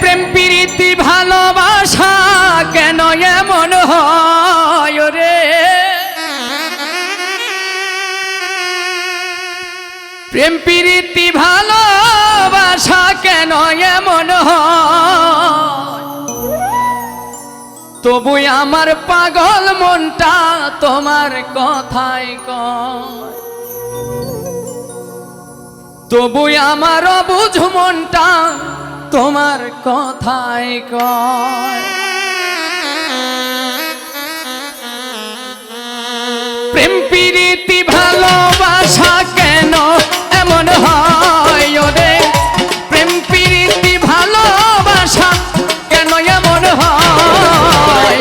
প্রেম প্রীতি, ভালোবাসা কেন এমন হয় রে? প্রেম প্রীতি, ভালোবাসা কেন এমন তবু আমার পাগল মনটা তোমার কথাই কয়। তবু আমার বুঝ মনটা তোমার কথাই কয়। প্রেম প্রীতি ভালোবাসা কেন এমন হয় ওরে? প্রেম প্রীতি ভালোবাসা কেন এমন হয়?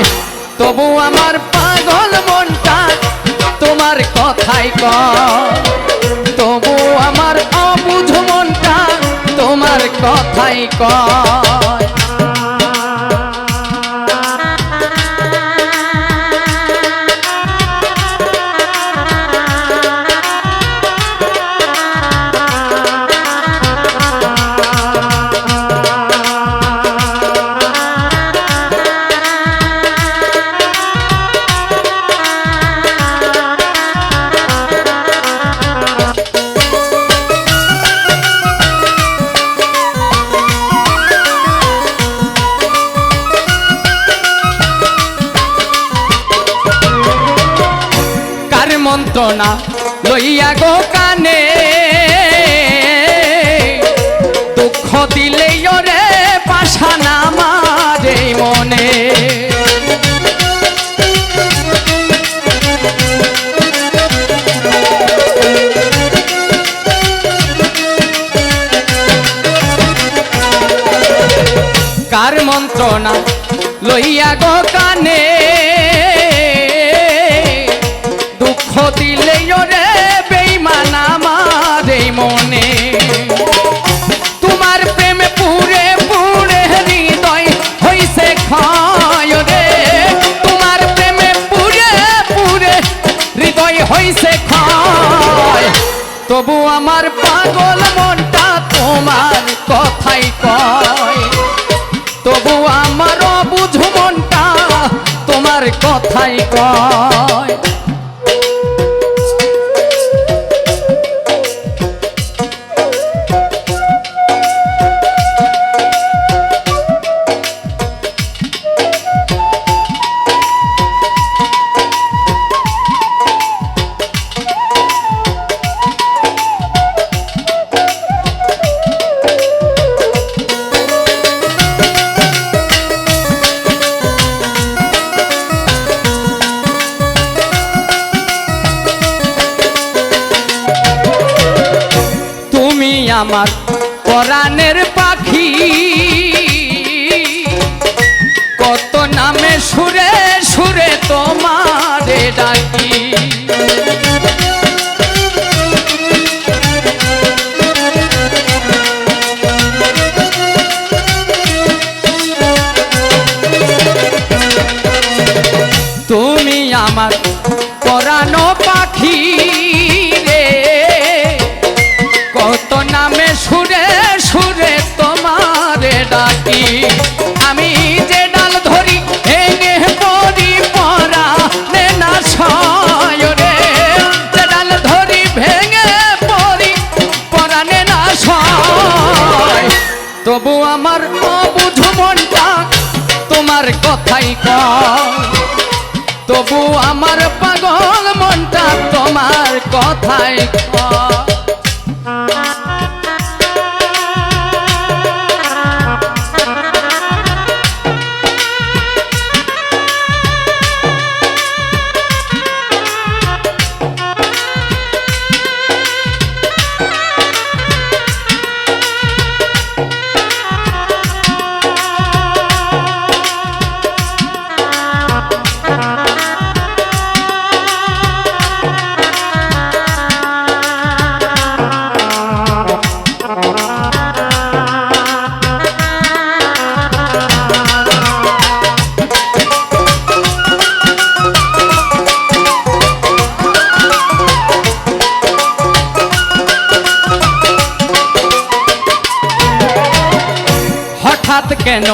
তবু আমার পাগল মনটা তোমার কথাই কয়। কথাই কয়। মন্ত্রণা লইয়া গো কানে। দুঃখ দিলেই ওরে পাশানা মারে মনে। কার মন্ত্রণা লইয়া গো কানে? দুঃখ দিলে ওরে বেইমান আমারে মনে। তোমার প্রেমে পুরে পুরে হৃদয় হইছে ক্ষয় রে তোমার প্রেমে পুরে পুরে হৃদয় হইছে ক্ষয়। তবু আমার পাগল মনটা তোমার কথাই কয়। তবু আমার বুঝ মনটা তোমার কথাই কয়। আমার পরাণের পাখি। কত নামে সুরে সুরে তোমারে তবু আমার অবুঝ মনটা তোমার কথাই ক তবু আমার পাগল মনটা তোমার কথাই কয় কেন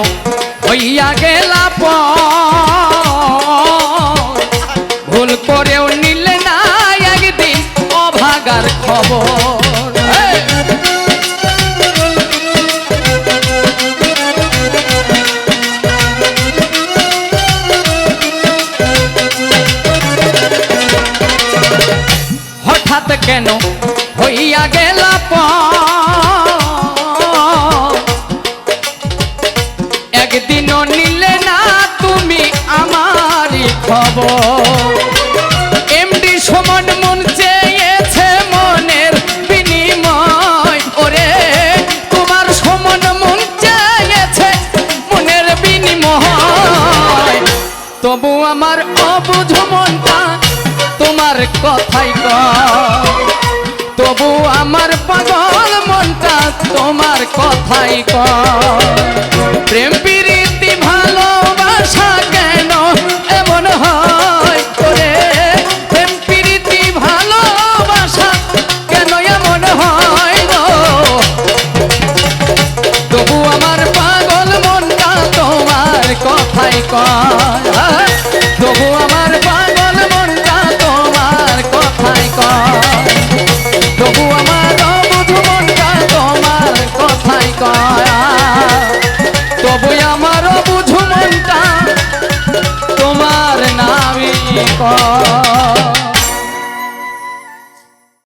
হইয়া গেলা ভুল করেও নিলে না একদিন অভাগার খবর। হঠাৎ কেন হইয়া গেলা পর? কথাই কয়। তবু আমার পাগল মনটা তোমার কথাই কয়। প্রেম, প্রীতি, ভালোবাসা কেন এমন হয় করে প্রেম, প্রীতি, ভালোবাসা কেন এমন হয় তবু আমার পাগল মনটা তোমার কথাই কয়। তবু আমার